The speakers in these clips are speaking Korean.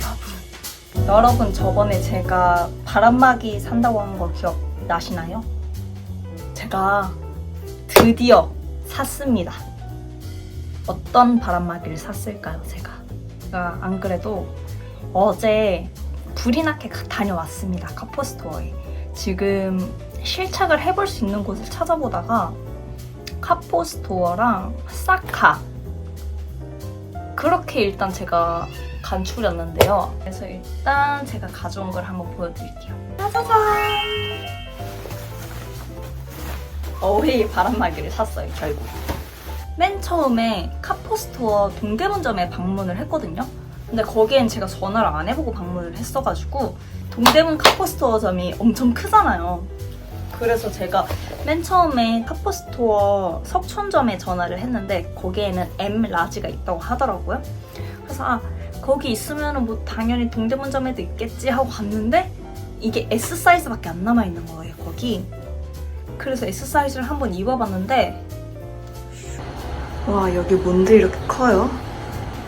여러분. 여러분 저번에 제가 바람막이 산다고 한 거 기억나시나요? 제가 드디어 샀습니다. 어떤 바람막이를 샀을까요, 제가? 아, 안 그래도 어제 불이 나게 가- 다녀왔습니다. 카포스토어에. 지금 실착을 해볼 수 있는 곳을 찾아보다가 카포스토어랑 사카 그렇게 일단 제가 간추렸는데요. 그래서 일단 제가 가져온 걸 한번 보여드릴게요. 짜자잔! 어웨이 바람막이를 샀어요, 결국. 맨 처음에 카포스토어 동대문점에 방문을 했거든요. 근데 거기엔 제가 전화를 안 해보고 방문을 했어가지고 동대문 카포스토어점이 엄청 크잖아요. 그래서 제가 맨 처음에 카포스토어 석촌점에 전화를 했는데 거기에는 M 라지가 있다고 하더라고요. 그래서 아 거기 있으면 뭐 당연히 동대문점에도 있겠지 하고 갔는데 이게 S 사이즈밖에 안 남아 있는 거예요 거기. 그래서 S 사이즈를 한번 입어봤는데 와 여기 뭔데 이렇게 커요?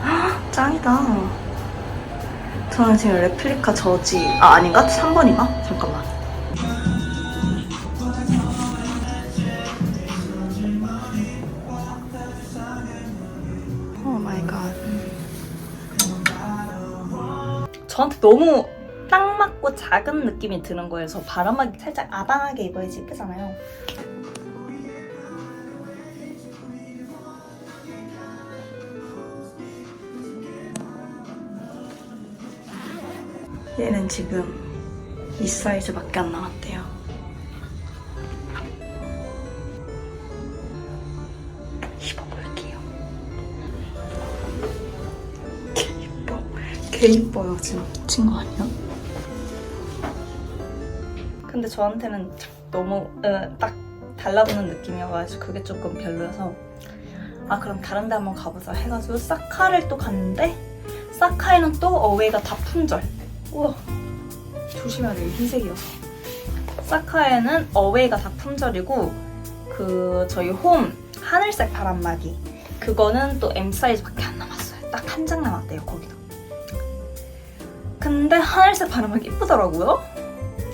헉, 짱이다. 저는 지금 레플리카 저지 아 아닌가? 3번인가? 잠깐만. 저한테 너무 딱 맞고 작은 느낌이 드는 거예요. 저 바람막이 살짝 아방하게 입어야지 예쁘잖아요. 얘는 지금 이 사이즈밖에 안 남았대요. 개 이뻐요, 지금. 미친 거 아니야? 근데 저한테는 너무 어, 딱 달라붙는 느낌이어가지고 그게 조금 별로여서 아 그럼 다른 데 한번 가보자 해가지고 사카를 또 갔는데 사카에는 또 어웨이가 다 품절. 우와. 조심해야 돼요 흰색이어서. 사카에는 어웨이가 다 품절이고 그 저희 홈 하늘색 바람막이. 그거는 또 M 사이즈밖에 안 남았어요. 딱 한 장 남았대요 거기도 근데 하늘색 바람막이 이쁘더라고요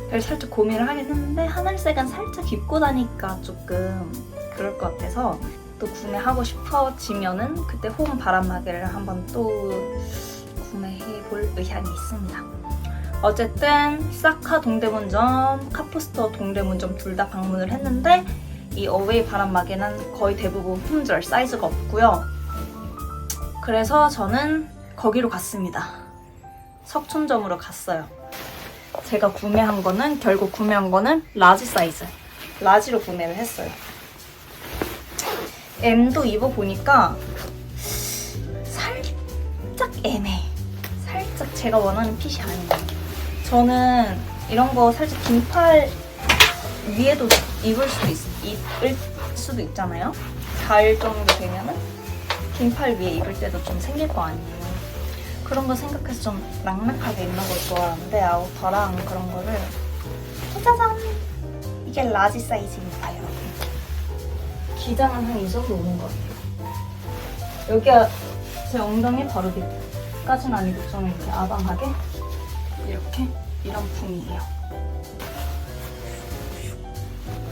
그래서 살짝 고민을 하긴 했는데 하늘색은 살짝 입고 다니까 조금 그럴 것 같아서 또 구매하고 싶어지면은 그때 홈 바람막이를 한번 또 구매해 볼 의향이 있습니다. 어쨌든 사카 동대문점, 카푸스터 동대문점 둘 다 방문을 했는데 이 어웨이 바람막이는 거의 대부분 품절 사이즈가 없고요. 그래서 저는 거기로 갔습니다. 석촌점으로 갔어요. 제가 구매한 거는 결국 구매한 거는 라지 사이즈. 라지로 구매를 했어요. M도 입어보니까 살짝 애매해. 살짝 제가 원하는 핏이 아니에요 저는 이런 거 살짝 긴팔 위에도 입을 수도 있, 입을 수도 있잖아요. 가을 정도 되면은 긴팔 위에 입을 때도 좀 생길 거 아니에요 그런 거 생각해서 좀 락락하게 입는 걸 좋아하는데 아우터랑 그런 거를 짜잔! 이게 라지 사이즈입니다 여러분 기장은 한 이 정도 오는 것 같아요 여기가 제 엉덩이 바로 밑까지는 아니고 좀 이렇게 아방하게 이렇게 이런 품이에요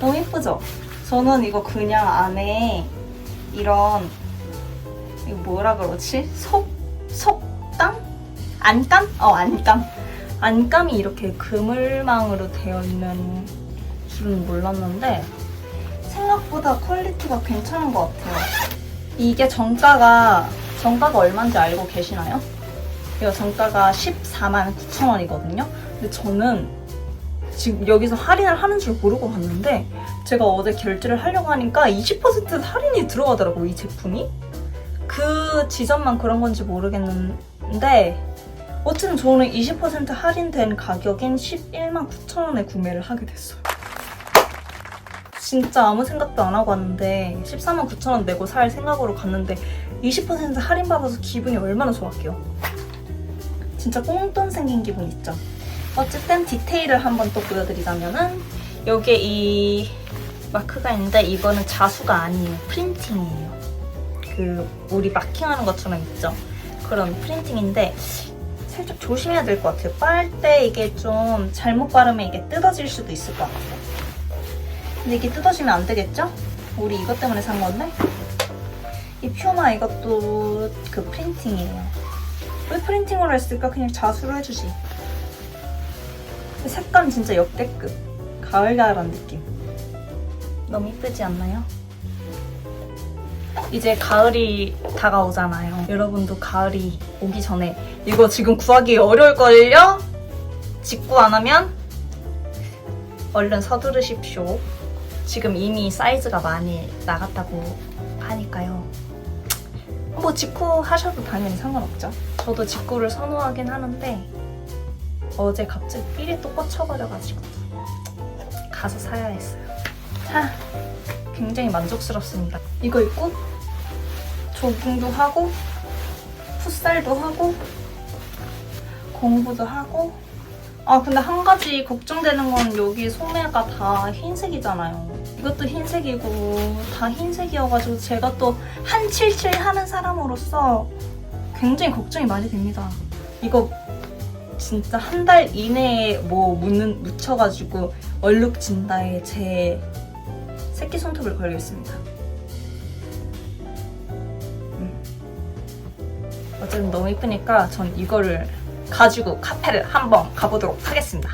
너무 예쁘죠? 저는 이거 그냥 안에 이런 이거 뭐라 그러지? 속? 속감? 안감? 어 안감 안감이 이렇게 그물망으로 되어 있는 줄은 몰랐는데 생각보다 퀄리티가 괜찮은 것 같아요 이게 정가가 정가가 얼마인지 알고 계시나요? 이거 정가가 14만 9천 원이거든요 근데 저는 지금 여기서 할인을 하는 줄 모르고 갔는데 제가 어제 결제를 하려고 하니까 20% 할인이 들어가더라고요 이 제품이 그 지점만 그런 건지 모르겠는데 어쨌든 저는 20% 할인된 가격인 11만 9천 원에 구매를 하게 됐어요. 진짜 아무 생각도 안 하고 왔는데 14만 9천 원 내고 살 생각으로 갔는데 20% 할인 받아서 기분이 얼마나 좋았게요. 진짜 꽁돈 생긴 기분 있죠. 어쨌든 디테일을 한번 또 보여드리자면은 여기에 이 마크가 있는데 이거는 자수가 아니에요. 프린팅이에요. 그 우리 마킹하는 것처럼 있죠. 그런 프린팅인데 살짝 조심해야 될 것 같아요. 빨 때 이게 좀 잘못 바르면 이게 뜯어질 수도 있을 것 같아요. 근데 이게 뜯어지면 안 되겠죠? 우리 이것 때문에 산 건데? 이 퓨마 이것도 그 프린팅이에요. 왜 프린팅으로 했을까? 그냥 자수로 해주지. 색감 진짜 역대급. 가을가을한 느낌. 너무 이쁘지 않나요? 이제 가을이 다가오잖아요. 여러분도 가을이 오기 전에 이거 지금 구하기 어려울걸요? 직구 안 하면 얼른 서두르십시오. 지금 이미 사이즈가 많이 나갔다고 하니까요. 뭐 직구 하셔도 당연히 상관없죠. 저도 직구를 선호하긴 하는데 어제 갑자기 삘이 또 꽂혀버려가지고 가서 사야 했어요. 자, 굉장히 만족스럽습니다. 이거 입고 조깅도 하고 풋살도 하고 공부도 하고 아 근데 한 가지 걱정되는 건 여기 소매가 다 흰색이잖아요. 이것도 흰색이고 다 흰색이어가지고 제가 또 한칠칠 하는 사람으로서 굉장히 걱정이 많이 됩니다. 이거 진짜 한 달 이내에 뭐 묻는, 묻혀가지고 얼룩진다에 제 새끼 손톱을 걸려 있습니다. 음. 어쨌든 너무 이쁘니까 전 이거를 가지고 카페를 한번 가보도록 하겠습니다.